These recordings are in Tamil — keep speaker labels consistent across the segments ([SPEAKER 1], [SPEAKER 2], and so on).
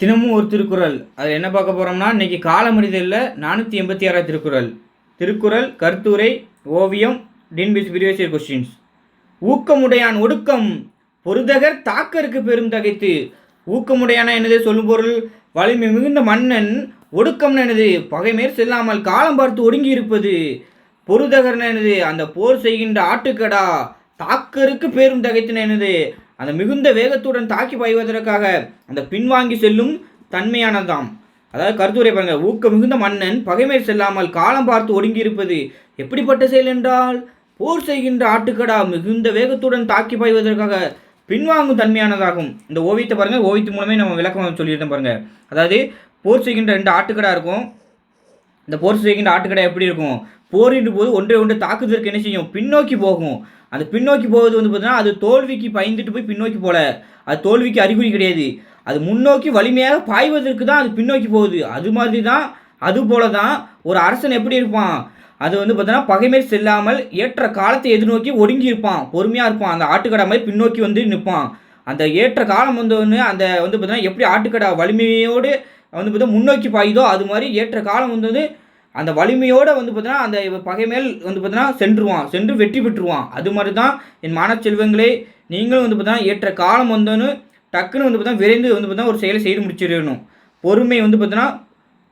[SPEAKER 1] தினமும் ஒரு திருக்குறள். அது என்ன பார்க்க போகிறோம்னா இன்றைக்கி காலமறிதலில் நானூற்றி எண்பத்தி ஆறாவது திருக்குறள். திருக்குறள் கருத்துரை ஓவியம் டின்பிஸ் பிரிவேசியர் கொஸ்டின்ஸ் ஊக்கமுடையான் ஒடுக்கம் பொருதகர் தாக்கருக்கு பெரும் தகைத்து. ஊக்கமுடையான என்னது? சொல்லும் பொருள் வலிமை மிகுந்த மன்னன் ஒடுக்கம்னு என்னது? பகைமேற் செல்லாமல் காலம் பார்த்து ஒடுங்கி இருப்பது. பொருதகர்னு என்னது? அந்த போர் செய்கின்ற ஆட்டுக்கடா தாக்கருக்கு பெரும் தகைத்துன்னு என்னது? அந்த மிகுந்த வேகத்துடன் தாக்கி பாய்வதற்காக அந்த பின்வாங்கி செல்லும் தன்மையானதாம் அதாவது கருத்துரை பாருங்க ஊக்க மிகுந்த மன்னன் பகைமேல் செல்லாமல் காலம் பார்த்து ஒடுங்கி இருப்பது எப்படிப்பட்ட செயல் என்றால் போர் செய்கின்ற ஆட்டுக்கடா மிகுந்த வேகத்துடன் தாக்கி பாய்வதற்காக பின்வாங்கும் தன்மையானதாகும். இந்த ஓவியத்தை பாருங்க ஓவியத்து மூலமே நம்ம விளக்கம் சொல்லியிருந்தோம் பாருங்க. அதாவது போர் செய்கின்ற ரெண்டு ஆட்டுக்கடா இருக்கும். இந்த போர் செய்கின்ற ஆட்டுக்கடை எப்படி இருக்கும்? போரின் போது ஒன்றை ஒன்று தாக்குதலுக்கு என்ன செய்யும்? பின்னோக்கி போகும். அந்த பின்னோக்கி போவது வந்து பார்த்தீங்கன்னா அது தோல்விக்கு பயந்துட்டு போய் பின்னோக்கி போல. அது தோல்விக்கு அறிகுறி கிடையாது. அது முன்னோக்கி வலிமையாக பாய்வதற்கு தான் அது பின்னோக்கி போகுது. அது மாதிரி தான் அது போல தான் ஒரு அரசன் எப்படி இருப்பான்? அது வந்து பார்த்தீங்கன்னா பகைமேல் செல்லாமல் ஏற்ற காலத்தை எதிர்நோக்கி ஒடுங்கி இருப்பான். பொறுமையாக இருப்பான். அந்த ஆட்டுக்கடை மாதிரி பின்னோக்கி வந்து நிற்பான். அந்த ஏற்ற காலம் வந்தோடனே அந்த வந்து பார்த்தீங்கன்னா எப்படி ஆட்டுக்கடை வலிமையோடு வந்து பார்த்தா முன்னோக்கி பாயுதோ அது மாதிரி ஏற்ற காலம் வந்தது அந்த வலிமையோடு வந்து பார்த்தீங்கன்னா அந்த பகைமேல் வந்து பார்த்தீங்கன்னா சென்றுவான். சென்று வெற்றி பெற்றுருவான். அது மாதிரி தான் என் மாணவ செல்வங்களே நீங்களும் வந்து பார்த்தீங்கன்னா ஏற்ற காலம் வந்தோன்னு டக்குன்னு வந்து பார்த்தீங்கன்னா விரைந்து வந்து பார்த்தீங்கன்னா ஒரு செயலை செய்து முடிச்சிடணும். பொறுமை வந்து பார்த்தீங்கன்னா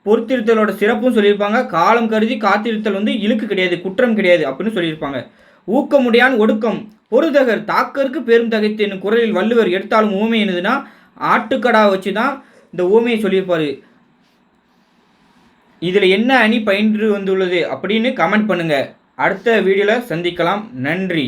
[SPEAKER 1] பொறுத்திருத்தலோட சிறப்பும் சொல்லியிருப்பாங்க. காலம் கருதி காத்திருத்தல் வந்து இழுக்கு கிடையாது குற்றம் கிடையாது அப்படின்னு சொல்லியிருப்பாங்க. ஊக்கமுடையான் ஒடுக்கம் பொருதகர் தாக்கருக்கு பெரும் தகைத்து என்னும் குரலில் வள்ளுவர் எடுத்தாலும் ஊமை என்னதுன்னா ஆட்டுக்கடா வச்சு தான் இந்த ஊமையை சொல்லியிருப்பார். இதில் என்ன அணி பயின்று வந்துள்ளது அப்படின்னு கமெண்ட் பண்ணுங்கள் அடுத்த வீடியோவில் சந்திக்கலாம். நன்றி.